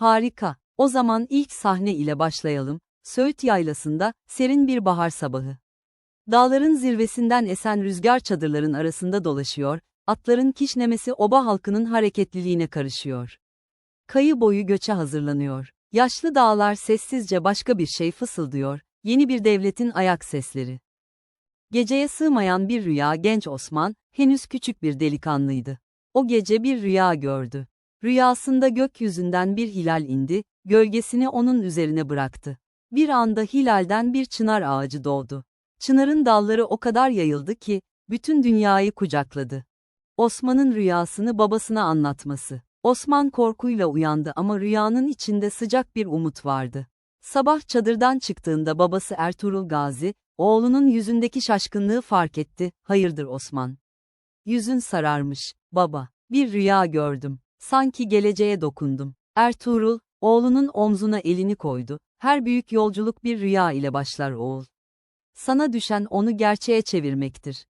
Harika. O zaman ilk sahne ile başlayalım. Söğüt Yaylası'nda, serin bir bahar sabahı. Dağların zirvesinden esen rüzgar çadırların arasında dolaşıyor, atların kişnemesi oba halkının hareketliliğine karışıyor. Kayı boyu göçe hazırlanıyor. Yaşlı dağlar sessizce başka bir şey fısıldıyor, yeni bir devletin ayak sesleri. Geceye sığmayan bir rüya genç Osman, henüz küçük bir delikanlıydı. O gece bir rüya gördü. Rüyasında gökyüzünden bir hilal indi, gölgesini onun üzerine bıraktı. Bir anda hilalden bir çınar ağacı doğdu. Çınarın dalları o kadar yayıldı ki, bütün dünyayı kucakladı. Osman'ın rüyasını babasına anlatması. Osman korkuyla uyandı ama rüyanın içinde sıcak bir umut vardı. Sabah çadırdan çıktığında babası Ertuğrul Gazi, oğlunun yüzündeki şaşkınlığı fark etti. Hayırdır Osman? Yüzün sararmış, baba. Bir rüya gördüm. Sanki geleceğe dokundum. Ertuğrul, oğlunun omzuna elini koydu. Her büyük yolculuk bir rüya ile başlar oğul. Sana düşen onu gerçeğe çevirmektir.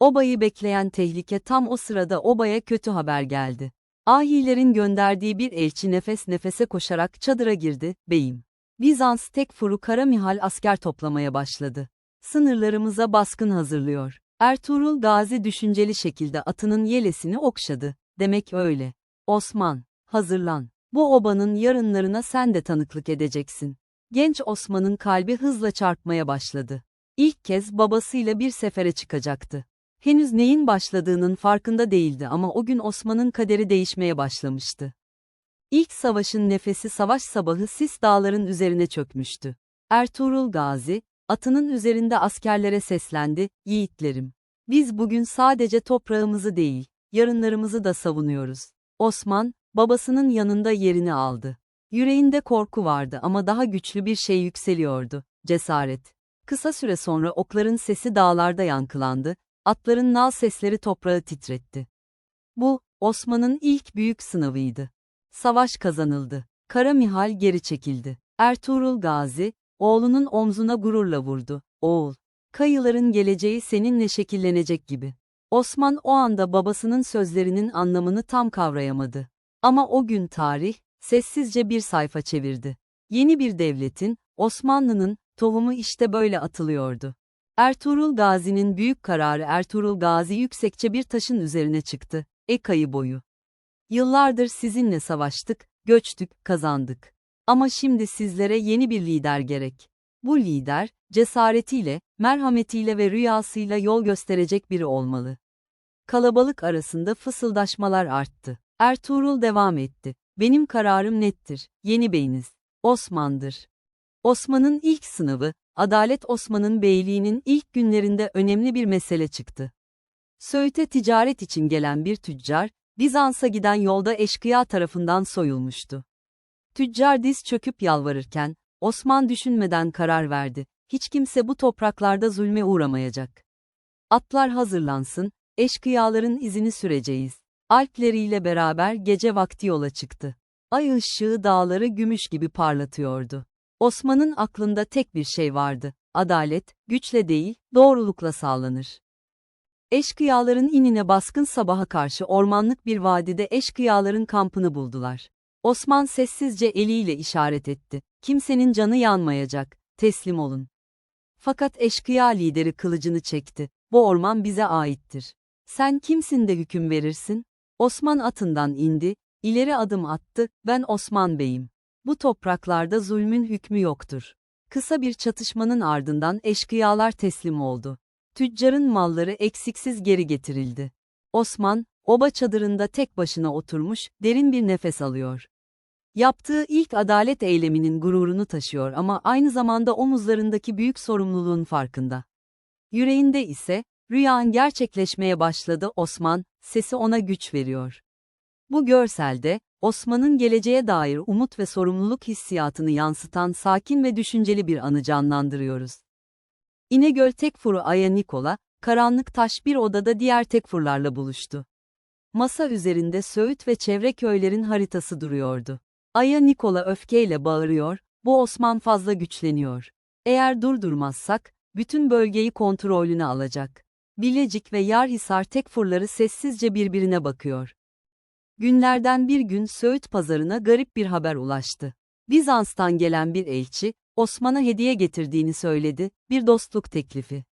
Obayı bekleyen tehlike tam o sırada obaya kötü haber geldi. Ahilerin gönderdiği bir elçi nefes nefese koşarak çadıra girdi, beyim. Bizans Tekfur'u Kara Mihal asker toplamaya başladı. Sınırlarımıza baskın hazırlıyor. Ertuğrul Gazi düşünceli şekilde atının yelesini okşadı. Demek öyle. Osman, hazırlan. Bu obanın yarınlarına sen de tanıklık edeceksin. Genç Osman'ın kalbi hızla çarpmaya başladı. İlk kez babasıyla bir sefere çıkacaktı. Henüz neyin başladığının farkında değildi ama o gün Osman'ın kaderi değişmeye başlamıştı. İlk savaşın nefesi savaş sabahı sis dağların üzerine çökmüştü. Ertuğrul Gazi, atının üzerinde askerlere seslendi, yiğitlerim. Biz bugün sadece toprağımızı değil, yarınlarımızı da savunuyoruz. Osman, babasının yanında yerini aldı. Yüreğinde korku vardı ama daha güçlü bir şey yükseliyordu, cesaret. Kısa süre sonra okların sesi dağlarda yankılandı, atların nal sesleri toprağı titretti. Bu, Osman'ın ilk büyük sınavıydı. Savaş kazanıldı. Kara Mihal geri çekildi. Ertuğrul Gazi, oğlunun omzuna gururla vurdu. Oğul, kayıların geleceği seninle şekillenecek gibi. Osman o anda babasının sözlerinin anlamını tam kavrayamadı. Ama o gün tarih, sessizce bir sayfa çevirdi. Yeni bir devletin, Osmanlı'nın, tohumu işte böyle atılıyordu. Ertuğrul Gazi'nin büyük kararı Ertuğrul Gazi yüksekçe bir taşın üzerine çıktı, Ekayı boyu. Yıllardır sizinle savaştık, göçtük, kazandık. Ama şimdi sizlere yeni bir lider gerek. Bu lider, cesaretiyle, merhametiyle ve rüyasıyla yol gösterecek biri olmalı. Kalabalık arasında fısıldaşmalar arttı. Ertuğrul devam etti. Benim kararım nettir. Yeni beyiniz. Osman'dır. Osman'ın ilk sınavı, Adalet Osman'ın beyliğinin ilk günlerinde önemli bir mesele çıktı. Söğüt'e ticaret için gelen bir tüccar, Bizans'a giden yolda eşkıya tarafından soyulmuştu. Tüccar diz çöküp yalvarırken, Osman düşünmeden karar verdi, hiç kimse bu topraklarda zulme uğramayacak. Atlar hazırlansın, eşkıyaların izini süreceğiz. Alpleriyle beraber gece vakti yola çıktı. Ay ışığı dağları gümüş gibi parlatıyordu. Osman'ın aklında tek bir şey vardı, adalet, güçle değil, doğrulukla sağlanır. Eşkıyaların inine baskın sabaha karşı ormanlık bir vadide eşkıyaların kampını buldular. Osman sessizce eliyle işaret etti. Kimsenin canı yanmayacak, teslim olun. Fakat eşkıya lideri kılıcını çekti. Bu orman bize aittir. Sen kimsin de hüküm verirsin? Osman atından indi, ileri adım attı, ben Osman Bey'im. Bu topraklarda zulmün hükmü yoktur. Kısa bir çatışmanın ardından eşkıyalar teslim oldu. Tüccarın malları eksiksiz geri getirildi. Osman, oba çadırında tek başına oturmuş, derin bir nefes alıyor. Yaptığı ilk adalet eyleminin gururunu taşıyor ama aynı zamanda omuzlarındaki büyük sorumluluğun farkında. Yüreğinde ise, rüyan gerçekleşmeye başladı Osman, sesi ona güç veriyor. Bu görselde, Osman'ın geleceğe dair umut ve sorumluluk hissiyatını yansıtan sakin ve düşünceli bir anı canlandırıyoruz. İnegöl Tekfur'u Aya Nikola, karanlık taş bir odada diğer Tekfurlarla buluştu. Masa üzerinde Söğüt ve çevre köylerin haritası duruyordu. Aya Nikola öfkeyle bağırıyor, bu Osman fazla güçleniyor. Eğer durdurmazsak, bütün bölgeyi kontrolüne alacak. Bilecik ve Yarhisar Tekfurları sessizce birbirine bakıyor. Günlerden bir gün Söğüt pazarına garip bir haber ulaştı. Bizans'tan gelen bir elçi, Osman'a hediye getirdiğini söyledi, bir dostluk teklifi.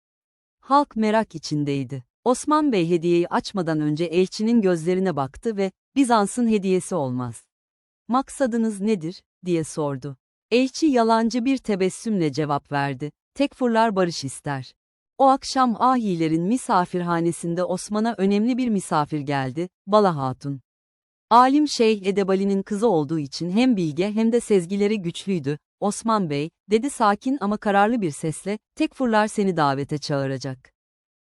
Halk merak içindeydi. Osman Bey hediyeyi açmadan önce elçinin gözlerine baktı ve, Bizans'ın hediyesi olmaz. Maksadınız nedir, diye sordu. Elçi yalancı bir tebessümle cevap verdi, Tekfurlar barış ister. O akşam Ahilerin misafirhanesinde Osman'a önemli bir misafir geldi, Bala Hatun. Alim Şeyh Edebali'nin kızı olduğu için hem bilge hem de sezgileri güçlüydü. Osman Bey, dedi sakin ama kararlı bir sesle, Tekfurlar seni davete çağıracak.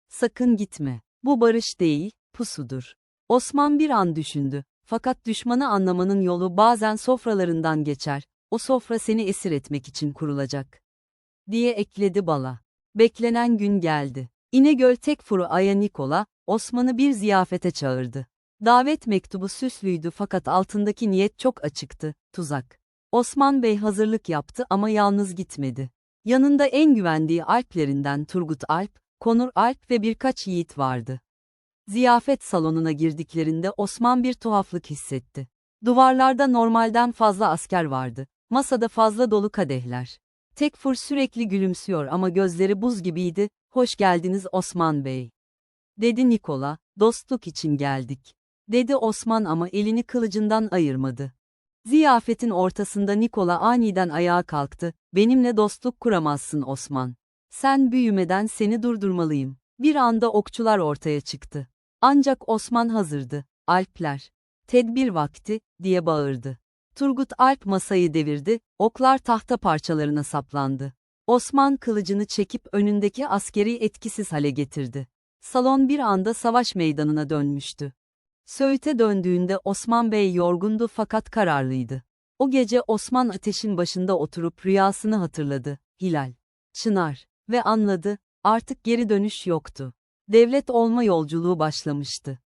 Sakın gitme. Bu barış değil, pusudur. Osman bir an düşündü. Fakat düşmanı anlamanın yolu bazen sofralarından geçer. O sofra seni esir etmek için kurulacak. Diye ekledi Bala. Beklenen gün geldi. İnegöl Tekfur'u Aya Nikola, Osman'ı bir ziyafete çağırdı. Davet mektubu süslüydü fakat altındaki niyet çok açıktı, tuzak. Osman Bey hazırlık yaptı ama yalnız gitmedi. Yanında en güvendiği Alplerinden Turgut Alp, Konur Alp ve birkaç yiğit vardı. Ziyafet salonuna girdiklerinde Osman bir tuhaflık hissetti. Duvarlarda normalden fazla asker vardı. Masada fazla dolu kadehler. Tekfur sürekli gülümsüyor ama gözleri buz gibiydi. Hoş geldiniz Osman Bey. Dedi Nikola, dostluk için geldik. Dedi Osman ama elini kılıcından ayırmadı. Ziyafetin ortasında Nikola aniden ayağa kalktı. Benimle dostluk kuramazsın Osman. Sen büyümeden seni durdurmalıyım. Bir anda okçular ortaya çıktı. Ancak Osman hazırdı. Alpler. Tedbir vakti, diye bağırdı. Turgut Alp masayı devirdi, oklar tahta parçalarına saplandı. Osman kılıcını çekip önündeki askeri etkisiz hale getirdi. Salon bir anda savaş meydanına dönmüştü. Söğüt'e döndüğünde Osman Bey yorgundu fakat kararlıydı. O gece Osman ateşin başında oturup rüyasını hatırladı. Hilal, Çınar ve anladı, artık geri dönüş yoktu. Devlet olma yolculuğu başlamıştı.